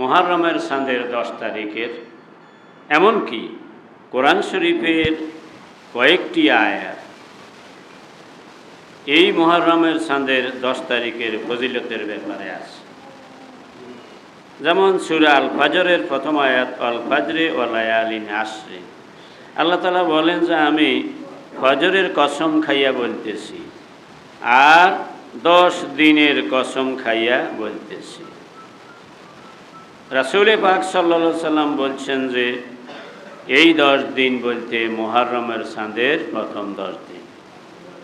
মহারমের সাঁদের দশ তারিখের, এমনকি কোরআন শরীফের কয়েকটি আয়াত। এই মহারমের সাঁদের দশ তারিখের ফজিলতের ব্যাপারে আছে। যেমন সুরা আল ফাজরের প্রথম আয়াত আল ফাজরে ও লায়ালিন আশ্রে আল্লাহ তালা বলেন যে, আমি ফজরের কসম খাইয়া বলতেছি, আর দশ দিনের কসম খাইয়া বলতেছি। রাসুলে পাক সাল্লা সাল্লাম বলছেন যে, এই দশ দিন বলতে মোহারমের চাঁদের প্রথম দশ দিন।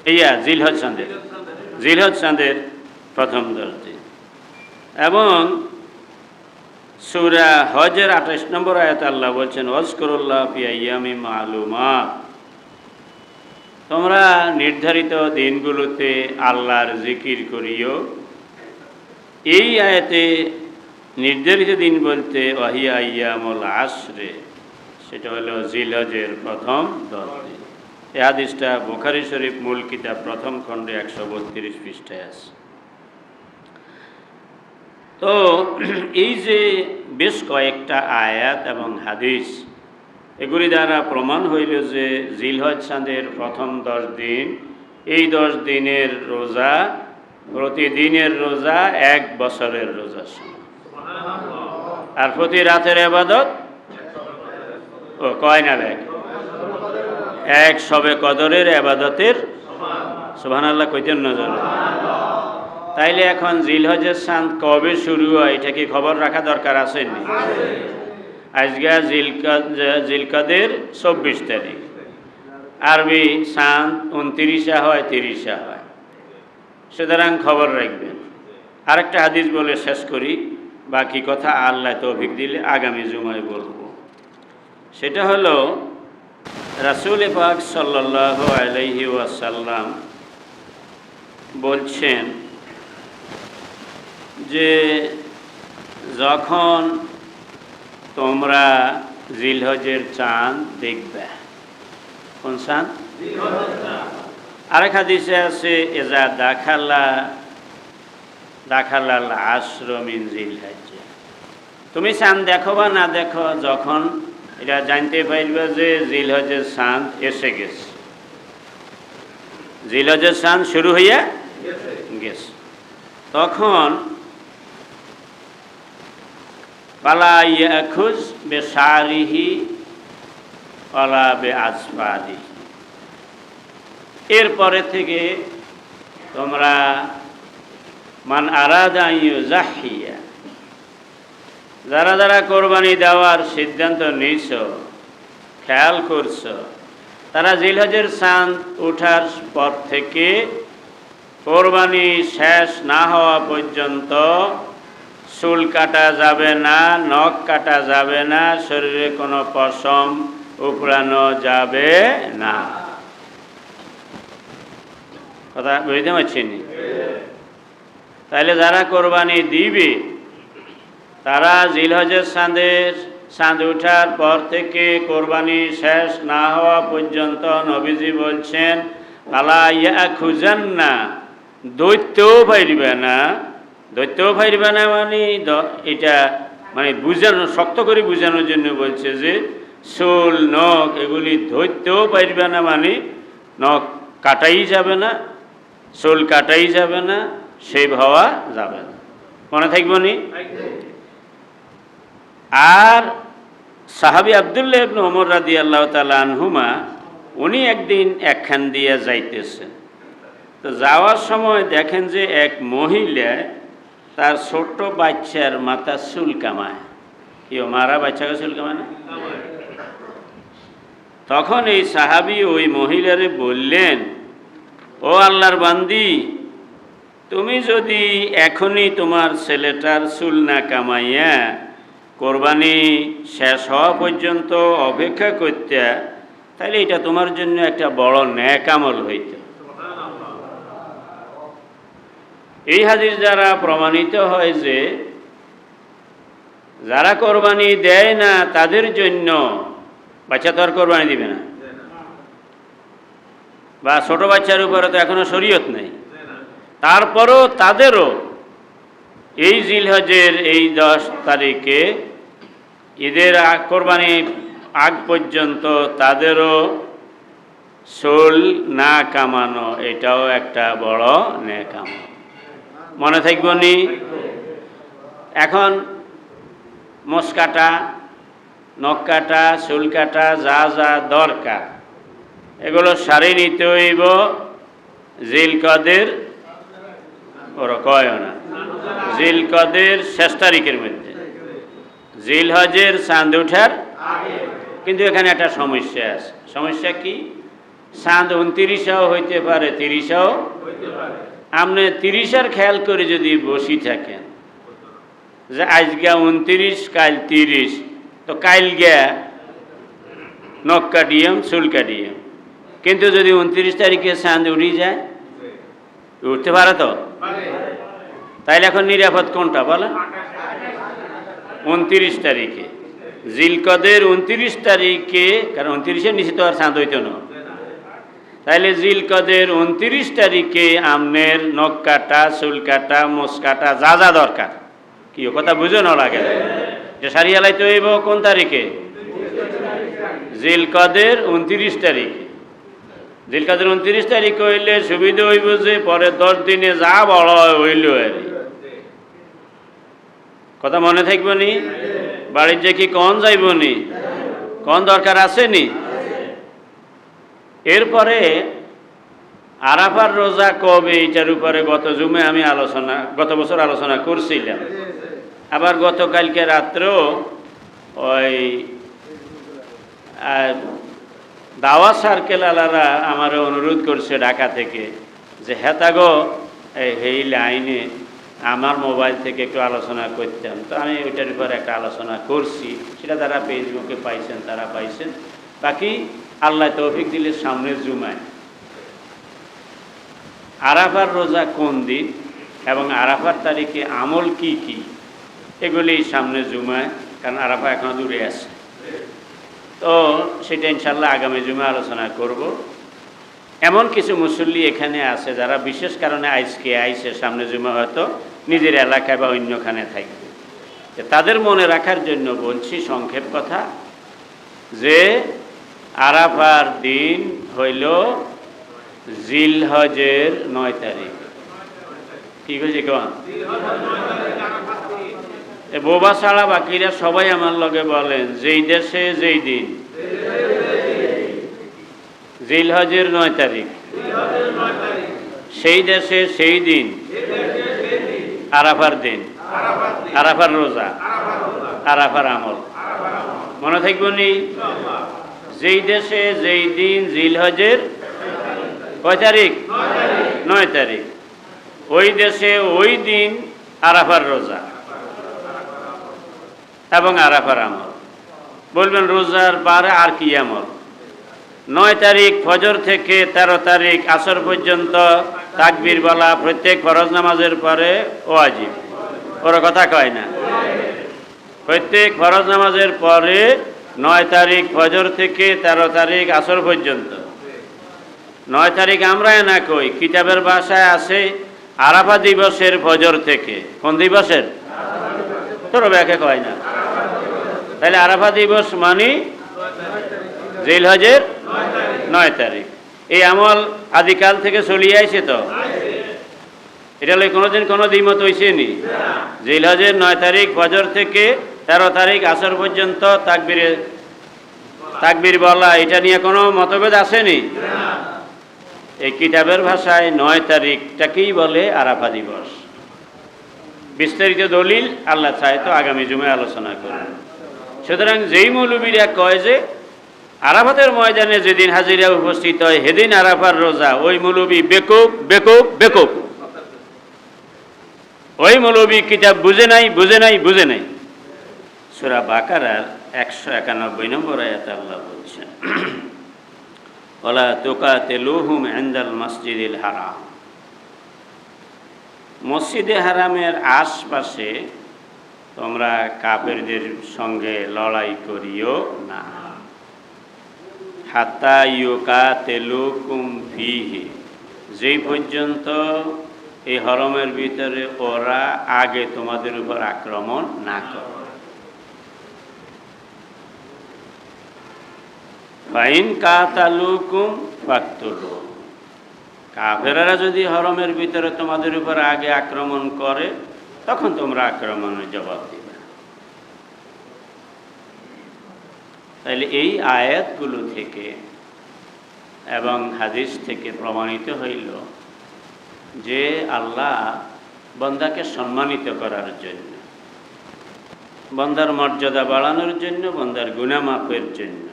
এইয়া জিলহজ চাঁদের। জিলহজ চাঁদের প্রথম দশ দিন। এবং সুরা হজের আঠাশ নম্বর আয়াত আল্লাহ বলছেন, ওয়াজকরুল্লাহ পিয়ামি মালুমা তোমরা নির্ধারিত দিনগুলোতে আল্লাহর জিকির করিও। এই আয়াতে নির্ধারিত দিন বলতে ওয়াহিয়া ইয়ামুল আশরে সেটা হলো জিলহজের প্রথম দশ দিন। এই হাদিসটা বুখারি শরীফ মূল কিতাব প্রথম খণ্ডে একশো বত্রিশ পৃষ্ঠায় আছে। তো এই যে বেশ কয়েকটা আয়াত এবং হাদিস, এগুলি দ্বারা প্রমাণ হইল যে জিলহজ চাঁদের প্রথম দশ দিন, এই দশ দিনের রোজা, প্রতিদিনের রোজা, এক বছরের রোজার সময় আর প্রতি রাতের আবাদত? ও, কয় না এক? এক সবে কদরের আবাদতের? সোহান আল্লাহ কইতেন নজর তাইলে এখন জিলহজের সান কবে শুরু হয়, এটা কি খবর রাখা দরকার আসেনি আজকে জিলকাদের চব্বিশ তারিখ। আরবি সান উনত্রিশা হয়, তিরিশা হয়। সুতরাং খবর রাখবেন। আরেকটা হাদিস বলে শেষ করি। বাকি কথা আল্লাহ তৌফিক দিলে আগামী জুমায় বলব। সেটা হলো, রাসুল পাক সাল্লাহ আলহি ওয়াসাল্লাম বলছেন যে, যখন তোমরা জিলহজের চাঁদ দেখবে, কোন চাঁদ। আরেক হাদিসে আছে, এজা দাখালা দাখালাল আশ্রমিন জিলহজে তুমি চাঁদ দেখো বা না দেখো, যখন এটা জানতে পারবে যে জিলহজের চাঁদ এসে গেছে। জিলহজের চাঁদ শুরু হইয়া গেছে। তখন পালা ইয়াখুজ বে সারিহি পালা বে আসপাদি এরপরে থেকে তোমরা মান আরাদা যারা যারা কোরবানি দেওয়ার সিদ্ধান্ত নিছ, খেয়াল করছ, তারা জিলহজের চাঁদ উঠার পর থেকে কোরবানি শেষ না হওয়া পর্যন্ত চুল কাটা যাবে না, নখ কাটা যাবে না, শরীরে কোনো পশম উপড়ানো যাবে না। কথা বুঝতে পারছেন? তাহলে যারা কোরবানি দিবে, তারা জিলহজের চাঁদের চাঁদ উঠার পর থেকে কোরবানি শেষ না হওয়া পর্যন্ত নবীজি বলছেন, আলা ইয়া খুঁজেন না দৈত্যও পাইবে না। দৈত্যও পাইবে না মানে এটা মানে বুঝানো, শক্ত করে বুঝানোর জন্য বলছে যে, শোল, নখ এগুলি ধৈত্যও পাইবে না মানে নখ কাটাই যাবে না, শোল কাটাই যাবে না। সেই হওয়া যাবে না। মনে থাকব নি আর সাহাবি আবদুল্লাহ ইবনে ওমর রাদি আল্লাহ তালা আনহুমা, উনি একদিন একখান দিয়ে যাইতেছেন। তো যাওয়ার সময় দেখেন যে এক মহিলা তার ছোট্ট বাচ্চার মাথা চুল কামায়। কেউ মারা বাচ্চাকে চুল কামায় না? তখন এই সাহাবি ওই মহিলারে বললেন, ও আল্লাহর বান্দি তুমি যদি এখনই তোমার ছেলেটার চুল না কামাইয়া কোরবানি শেষ হওয়া পর্যন্ত অপেক্ষা করতে তাহলে এটা তোমার জন্য একটা বড় ন্যাকামল হইত। এই হাদিস দ্বারা প্রমাণিত হয় যে, যারা কোরবানি দেয় না, তাদের জন্য বাচ্চা তো আর কোরবানি দিবে না। বা ছোট বাচ্চার উপরে তো এখনও শরীয়ত নেই। তারপরও তাদেরও এই জিলহজের এই দশ তারিখে ঈদের কোরবানি আগ পর্যন্ত তাদেরও সোল না কামানো, এটাও একটা বড় নেকাম। মনে থাকব নি? এখন মোষ কাটা, নখ কাটা চুল কাটা, যা যা দরকার, এগুলো সারি নিতে হইব জিল কদের ওরা কয় না? জিল কদের শেষ তারিখের মধ্যে। জিল হজের চাঁদ ওঠার কিন্তু এখানে একটা সমস্যা আছে। সমস্যা কি? চাঁদ উনত্রিশাও হইতে পারে, তিরিশাও। আপনি তিরিশের খেয়াল করে যদি বসি থাকেন যে আজকে উনত্রিশ, কাল তিরিশ, তো কাইল গিয়া নখ কাটিয়াম চুল কাটিয়াম কিন্তু যদি উনত্রিশ তারিখে চাঁদ উড়ি যায় উঠতে পারে তো? তাইলে এখন নিরাপদ কোনটা বলেন? উনত্রিশ তারিখে। জিলকদের উনত্রিশ তারিখে, কারণ উনত্রিশের নিচে তো আর চাঁদ হইতো না। তাইলে জিলকদের উনত্রিশ তারিখে আমনের নখ কাটা চুল কাটা মোষ কাটা যা যা দরকার। কি কথা বুঝো না লাগে? যে সারিয়ালাই তো কোন তারিখে? জিলকদের উনত্রিশ তারিখে। জিলকাদের উনত্রিশ তারিখ হইলে সুবিধা হইব যে পরে দশ দিনে যা বড় হইল আর কথা মনে থাকব নি? বাড়ির যে কি কন যাইব নি? কন দরকার আছে নি? এরপরে আরাফার রোজা কবে এইটার উপরে গত জুমে আমি আলোচনা, গত বছর আলোচনা করছিলাম। আবার গতকালকে রাত্রেও ওই দাওয়া সার্কেল আলারা আমার অনুরোধ করছে ঢাকা থেকে যে হেতাগো এই এই লাইনে আমার মোবাইল থেকে একটু আলোচনা করতাম। তো আমি ওইটার উপরে একটা আলোচনা করছি। সেটা তারা ফেসবুকে পাইছেন, তারা পাইছেন। বাকি আল্লাহ তৌফিক দিলে সামনের জুমায়। আরাফার রোজা কোন দিন এবং আরাফার তারিখে আমল কি কি? এগুলি সামনে জুমায়, কারণ আরাফা এখনও দূরে আছে। তো সেটা ইনশাল্লাহ আগামী জুমে আলোচনা করব। এমন কিছু মুসল্লি এখানে আছে যারা বিশেষ কারণে আইসকে আইসে সামনে জুমে হয়তো নিজের এলাকায় বা অন্যখানে থাকবে। তাদের মনে রাখার জন্য বলছি সংক্ষেপ কথা যে আরাফার দিন হইল জিলহজের নয় তারিখ। কি হয়েছে কেমন বোবা ছাড়া বাকিরা সবাই আমার লগে বলেন, যেই দেশে, যেই দিন। জিলহজের নয় তারিখ। সেই দেশে সেই দিন। আরাফার দিন। আরাফার রোজা। আরাফার আমল। মনে থাকব নি? যেই দেশে, যেই দিন জিলহজের কয় তারিখ? নয় তারিখ। ওই দেশে ওই দিন আরাফার রোজা। এবং আরাফার আমল। বলবেন, রোজার পারে আর কি আমল? নয় তারিখ ফজর থেকে ১৩ তারিখ আসর পর্যন্ত তাকবীর বলা প্রত্যেক ফরজ নামাজের পরে ওয়াজিব। ওর কথা কয় না? প্রত্যেক ফরজ নামাজের পরে নয় তারিখ ফজর থেকে ১৩ তারিখ আসর পর্যন্ত। নয় তারিখ আমরা না কই, কিতাবের বাসায় আছে আরাফা দিবসের ফজর থেকে। কোন দিবসের? তোর ব্যাখ্যা কয় না? তাহলে আরাফা দিবস মানে জেল হজের নয় তারিখ। এই আমল আদিকাল থেকে চলিয়ে আইছে তো? এটা লই কোনোদিন কোনো দ্বিমত হয়েছে নি? জেল হজের নয় তারিখ ফজর থেকে তেরো তারিখ আসর পর্যন্ত তাকবিরে তাকবির বলা, এটা নিয়ে কোনো মতভেদ আসেনি এই কিতাবের ভাষায় নয় তারিখটাকেই বলে আরাফা দিবস। বিস্তারিত দলিল আল্লাহ চায় তো আগামী জুমে আলোচনা করব সুতরাং যেই মৌলবীরা কয় যে, আরাফাতের ময়দানে যেদিন হাজিরা উপস্থিত হয়, সেদিন আরাফার রোজা, ওই মৌলবী বেকুব বেকুব বেকুব। ওই মৌলবী কিতাব বুঝে নাই বুঝে নাই বুঝে নাই। সুরা বাকারার একশো একানব্বই নম্বর আয়াত আল্লাহ বলছেন ওলা তোকা তেলুহুম এন্দাল মসজিদিল হারাম। মসজিদে হারামের আশপাশে তোমরা কাপেরদের সঙ্গে লড়াই করিও না। হাতা ইউকা তেলুকুম ফিহি। যেই পর্যন্ত এই হরমের ভিতরে ওরা আগে তোমাদের উপর আক্রমণ না করে। ফাইন কাতালুকুম ফাক্তুলু। কাফেরারা যদি হরমের ভিতরে তোমাদের উপর আগে আক্রমণ করে তখন তোমরা আক্রমণের জবাব দিবে। তাহলে এই আয়াতগুলো থেকে এবং হাদিস থেকে প্রমাণিত হইল যে আল্লাহ বন্দাকে সম্মানিত করার জন্য, বন্দার মর্যাদা বাড়ানোর জন্য, বন্দার গুণামাপের জন্য।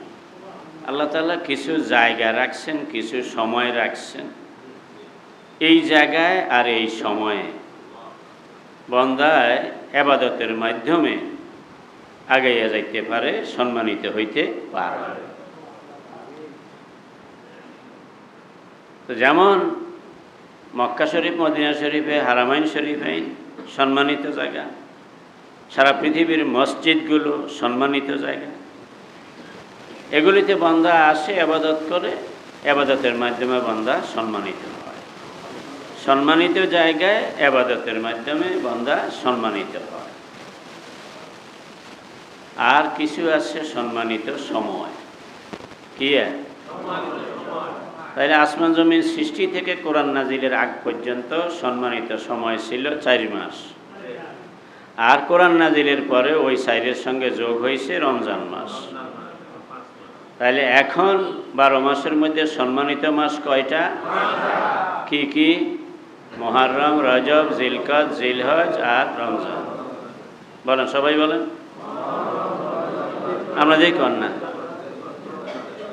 আল্লাহ তালা কিছু জায়গা রাখছেন, কিছু সময় রাখছেন। এই জায়গায় আর এই সময়ে বন্দায় আবাদতের মাধ্যমে আগাইয়া যাইতে পারে, সম্মানিত হইতে পারে। তো যেমন মক্কা শরীফ, মদিনা শরীফে, হারামাইন শরীফে সম্মানিত জায়গা, সারা পৃথিবীর মসজিদগুলো সম্মানিত জায়গা। এগুলিতে বন্দা আসে আবাদত করে আবাদতের মাধ্যমে বন্দা সম্মানিত। হয় সম্মানিত জায়গায় আবাদতের মাধ্যমে বন্দা সম্মানিত হয়। আর কিছু আছে সম্মানিত সময়। কি তাহলে আসমান জমিন সৃষ্টি থেকে কোরআন নাজিলের আগ পর্যন্ত সম্মানিত সময় ছিল চার মাস। আর কোরআন নাজিলের পরে ওই সাইরের সঙ্গে যোগ হয়েছে রমজান মাস। তাহলে এখন বারো মাসের মধ্যে সম্মানিত মাস কয়টা? কি কি? মহারম, রজব, জিলকত, জিলহজ আর রমজান। বলেন, সবাই বলেন? আমরা দেখি না?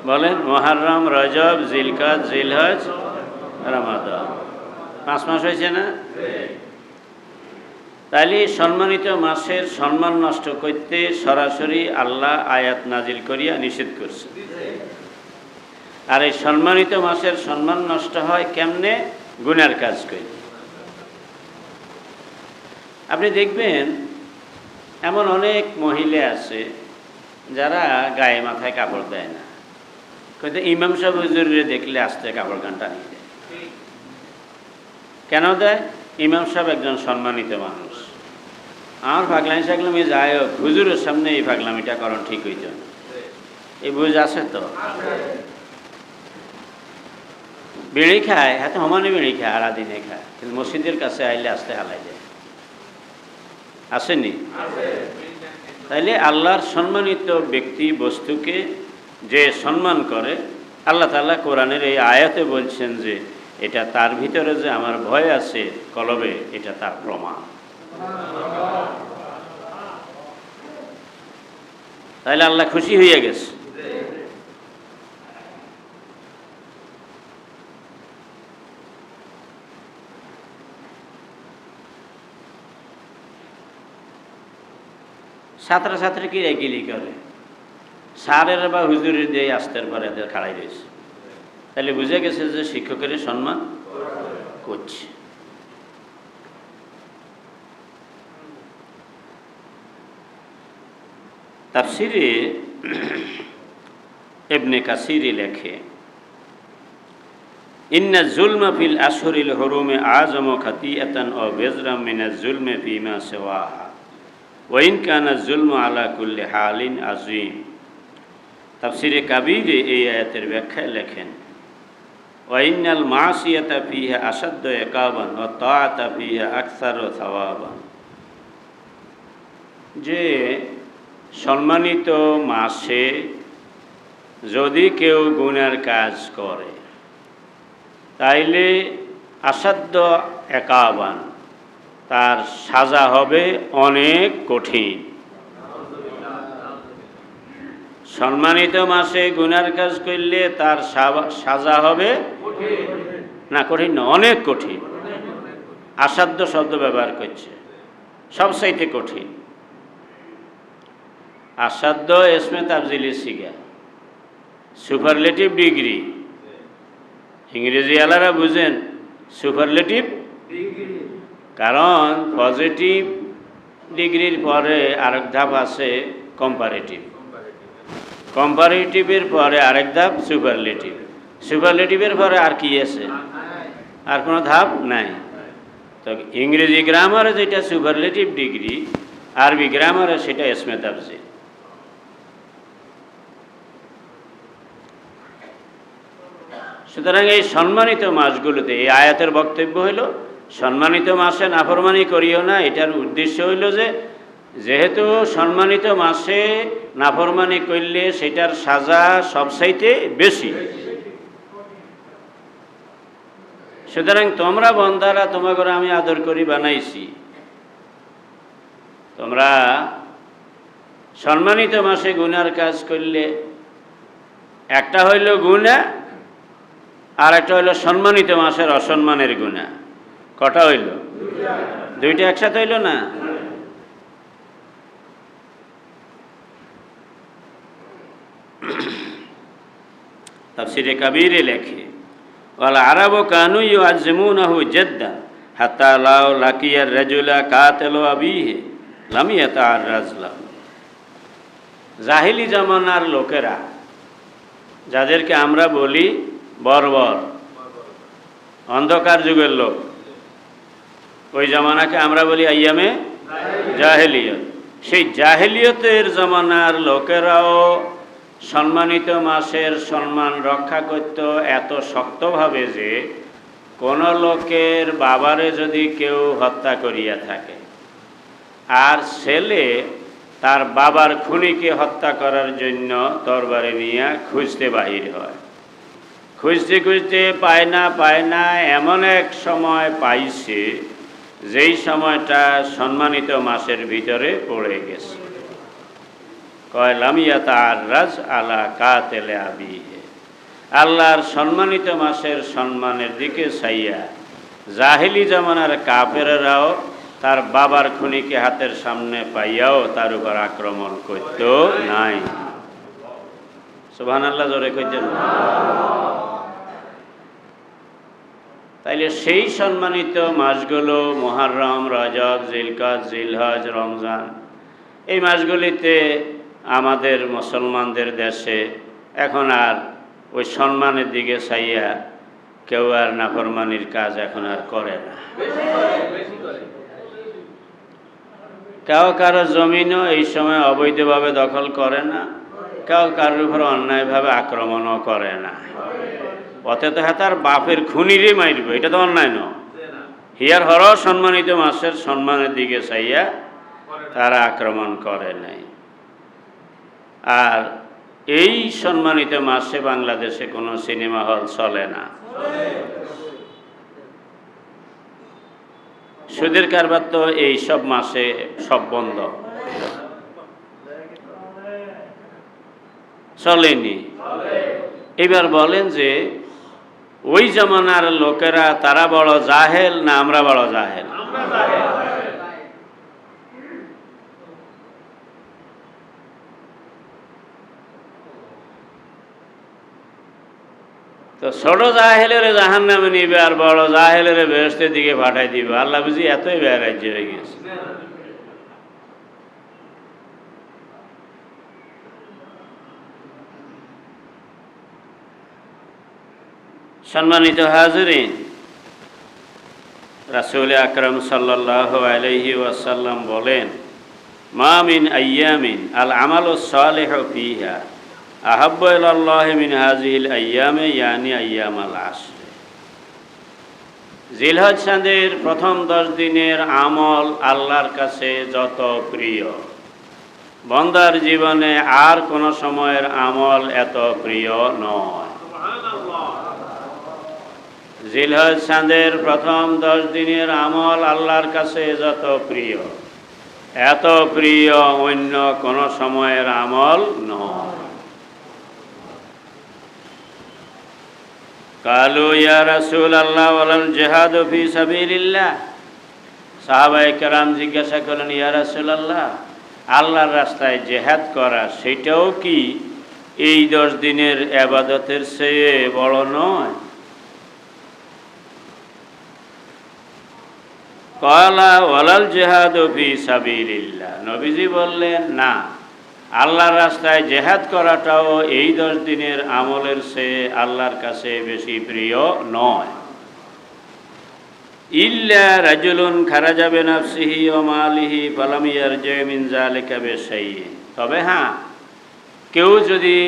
বলেন, মহারম, রজব, জিলকত, জিলহজ রমাদান পাঁচ মাস হয়েছে না? তাইলে সম্মানিত মাসের সম্মান নষ্ট করতে সরাসরি আল্লাহ আয়াত নাজিল করিয়া নিষেধ করছে। আর এই সম্মানিত মাসের সম্মান নষ্ট হয় কেমনে? গুনার কাজ করি। আপনি দেখবেন এমন অনেক মহিলা আছে যারা গায়ে মাথায় কাপড় দেয় না। কিন্তু ইমাম সাহেব হুজুরে দেখলে আসতে কাপড় গানটা নিয়ে দেয় কেন দেয়? ইমাম সাহেব একজন সম্মানিত মানুষ। আমার পাগলামি সাগলামি যাই হোক, হুজুরের সামনে এই পাগলামিটা করণ ঠিক হইত এই বুঝ আছে তো? বিড়ি খায় হ্যাঁ সমানে বিড়ি খায় আড়া দিনে খায়। কিন্তু মসজিদের কাছে আইলে আসতে হালাই যায় আসেনি? তাইলে আল্লাহর সম্মানিত ব্যক্তি বস্তুকে যে সম্মান করে, আল্লাহ তাআলা কোরআনের এই আয়াতে বলছেন যে, এটা তার ভিতরে যে আমার ভয় আছে, কলবে, এটা তার প্রমাণ। তাহলে আল্লাহ খুশি হইয়া গেছে। ছাত্রছাত্রী কি গিলি করে সারের বা হুজুরের দিয়ে আসতের পরে এদের খাড়াই রয়েছে তাহলে বুঝে গেছে যে শিক্ষকের সম্মান করছে। তাফসিরে এবনে কাসিরি লেখে, ইন্না জুলমা ফিল আসরিল হরুমে আজম খাতিয়াতান ও বেজরাম মিনা জুলমে ফিমা সেওয়াহা। ওয়াইন কানা জুলম আলা কুল্লি হালিন আজিম তাফসিরে কাবিরে এই আয়াতের ব্যাখ্যায় লেখেন, ওয়াইনাল মাসিয়াতা ফিহা আসাদ্দ একাবান ও তাআতা ফিহা আকসার ও সওয়াবান। যে সম্মানিত মাসে যদি কেউ গুণের কাজ করে, তাইলে আসাধ্য একাবান তার সাজা হবে অনেক কঠিন। সম্মানিত মাসে গুনার কাজ করলে তার সাজা হবে না, কঠিন না, অনেক কঠিন। আসাধ্য শব্দ ব্যবহার করছে সবসাইতে কঠিন। আসাধ্য এসমে তাবজিলি সিগা সুপারলেটিভ ডিগ্রি। ইংরেজি আলারা বুঝেন, সুপারলেটিভ কারণ পজিটিভ ডিগ্রির পরে আরেক ধাপ আছে কম্পারেটিভ কম্পারেটিভের পরে আরেক ধাপ সুপারলেটিভ সুপারলেটিভের পরে আর কি আছে? আর কোনো ধাপ নাই। তো ইংরেজি গ্রামারে যেটা সুপারলেটিভ ডিগ্রি আরবি গ্রামারে সেটা এসমে তাফজিল সুতরাং এই সম্মানিত মাসগুলোতে এই আয়াতের বক্তব্য হইল সম্মানিত মাসে নাফরমানি করিও না, এটার উদ্দেশ্য হইল যে, যেহেতু সম্মানিত মাসে নাফরমানি করলে সেটার সাজা সবসাইতে বেশি। সুতরাং তোমরা বন্দারা তোমাকে আমি আদর করি, বানাইছি। তোমরা সম্মানিত মাসে গুনার কাজ করলে, একটা হইল গুণা আর একটা হইল সম্মানিত মাসের অসম্মানের গুণা কটা হইল? দুইটা একসাথে হইল না? তাফসিরে কাবিরে লেখে, ওয়াল আরব কানু ইউ আজমুনাহু জেদ্দা, হাত্তা লাউ লাকিয়ার রাজুলা কাতেলো আবিহে লামিয়া তার রাজলাম জাহিলি জামানার লোকেরা, যাদেরকে আমরা বলি বর্বর, অন্ধকার যুগের লোক ওই জামানাকে আমরা বলি আইয়ামে জাহেলিয়ত। সেই জাহেলিয়তের জমানার লোকেরাও সম্মানিত মাসের সম্মান রক্ষা করত এত শক্তভাবে যে কোন লোকের বাবারে যদি কেউ হত্যা করিয়া থাকে, আর ছেলে তার বাবার খুনিকে হত্যা করার জন্য তরবারে নিয়ে খুঁজতে বাহির হয়। খুঁজতে খুঁজতে পায় না পায় না, এমন এক সময় পাইছে যেই সময়টা সম্মানিত মাসের ভিতরে পড়ে গেছে। কয় লামিয়া তার রাজ আলা কাতেলে আবিহে। আল্লাহর সম্মানিত মাসের সম্মানের দিকে চাইয়া জাহিলি জামানার কাপেরাও তার বাবার খুনিকে হাতের সামনে পাইয়াও তার উপর আক্রমণ করত নাই। সুবহান আল্লাহ জোরে কইতেন। তাইলে সেই সম্মানিত মাসগুলো মহারম রজব, জিলকত, জিলহজ, রমজান। এই মাসগুলিতে আমাদের মুসলমানদের দেশে এখন আর ওই সম্মানের দিকে চাইয়া কেউ আর নাফরমানির কাজ এখন আর করে না। কেউ কারও জমিনও এই সময় অবৈধভাবে দখল করে না, কেউ কারোর উপর অন্যায়ভাবে আক্রমণও করে না। পথে তো হ্যাঁ তার বাপের খুনিরই মারবে, এটা তো অন্যায় ন হিয়ার হর সম্মানিত মাসের সম্মানের দিকে চাইয়া তারা আক্রমণ করে নাই। আর এই সম্মানিত মাসে বাংলাদেশে কোনো সিনেমা হল চলে না। সুদের কারবার তো এই সব মাসে সব বন্ধ। চলেনি। এবার বলেন যে ওই জমানার লোকেরা তারা বড় জাহেল না আমরা বড় জাহেল? তো ছোট জাহেলের জাহান নামে নিবে আর বড় জাহেলের বেহস্তের দিকে পাঠাই দিবে। আল্লাহ বুঝি এতই বেড়াইজ হয়ে গেছে সম্মানিত হাজরিন, রাসুল আকরম সাল্লাহ আলহি ওয়াসাল্লাম বলেন মামিন আয়ামিন আল আমাল সালেহ আল্লাহ মিন হাজিল আয়ামে ইয়ানি আয়াম আল আসরে। জিলহজ চাঁদের প্রথম দশ দিনের আমল আল্লাহর কাছে যত প্রিয়, বন্দার জীবনে আর কোনো সময়ের আমল এত প্রিয় নয়। জিলহজ চাঁদের প্রথম দশ দিনের আমল আল্লাহর কাছে যত প্রিয়, এত প্রিয় অন্য কোন সময়ের আমল নয়। কালু, ইয়া রাসুল আল্লাহ ওয়ালাল জেহাদ ফি সাবিলিল্লাহ। সাহাবায়ে কেরাম জিজ্ঞাসা করলেন, ইয়া রাসুল আল্লাহ আল্লাহর রাস্তায় জেহাদ করা সেটাও কি এই দশ দিনের আবাদতের চেয়ে বড় নয়? কলা ওয়ালাল জেহাদ ফি সাবিলিল্লাহ নবীজি বললেন, না, আল্লাহর রাস্তায় জেহাদ করাটাও এই দশ দিনের আমলের সে আল্লাহর কাছে বেশি প্রিয় নয়। ইল্লা রাজুলুন খারাজা বেনাফসিহি ও মালিহি ফালামিয়ার জয়মিন জালিকা বেশাইয়ে তবে হ্যাঁ কেউ যদি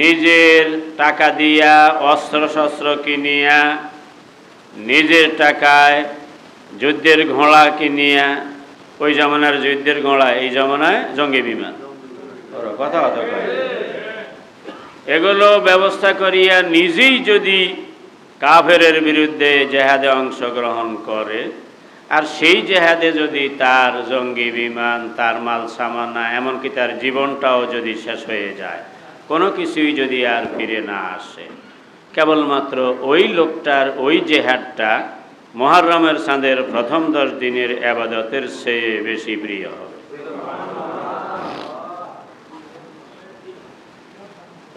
নিজের টাকা দিয়া অস্ত্র শস্ত্র কিনিয়া নিজের টাকায় যুদ্ধের ঘোড়া কিনিয়া ওই জমানার যুদ্ধের ঘোড়া এই জমানায় জঙ্গি বিমান। কথা কথা এগুলো ব্যবস্থা করিয়া নিজেই যদি কাফেরের বিরুদ্ধে জেহাদে অংশগ্রহণ করে আর সেই জেহাদে যদি তার জঙ্গি বিমান তার মাল সামানা এমনকি তার জীবনটাও যদি শেষ হয়ে যায় কোনো কিছুই যদি আর ফিরে না আসে। কেবলমাত্র ওই লোকটার ওই জেহাদটা মহারমের চাঁদের প্রথম দশ দিনের আবাদতের চেয়ে বেশি প্রিয়। হবে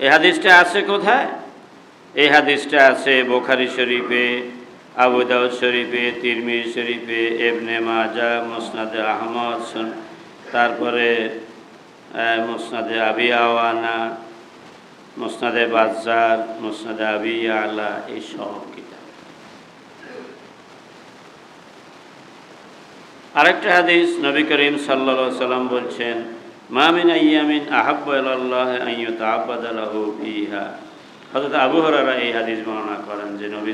এই হাদিসটা আছে কোথায়? এই হাদিসটা আছে বোখারি শরীফে, আবু দাউদ শরীফে তিরমির শরীফে এবনে মাজা মুসনাদে আহমদ তারপরে মুসনাদে আবি আওয়ানা, মুসনাদে বাজার মুসনাদে আবি আলা এই সব আরেকটা হাদিস নবী করিম সাল্লা সাল্লাম বলছেন মামিন আইয়ামিন আহাব্ব আল্লাহ আইয়ু ফিহা। হযরত আবু হরারা এই হাদিস বর্ণনা করেন যে নবী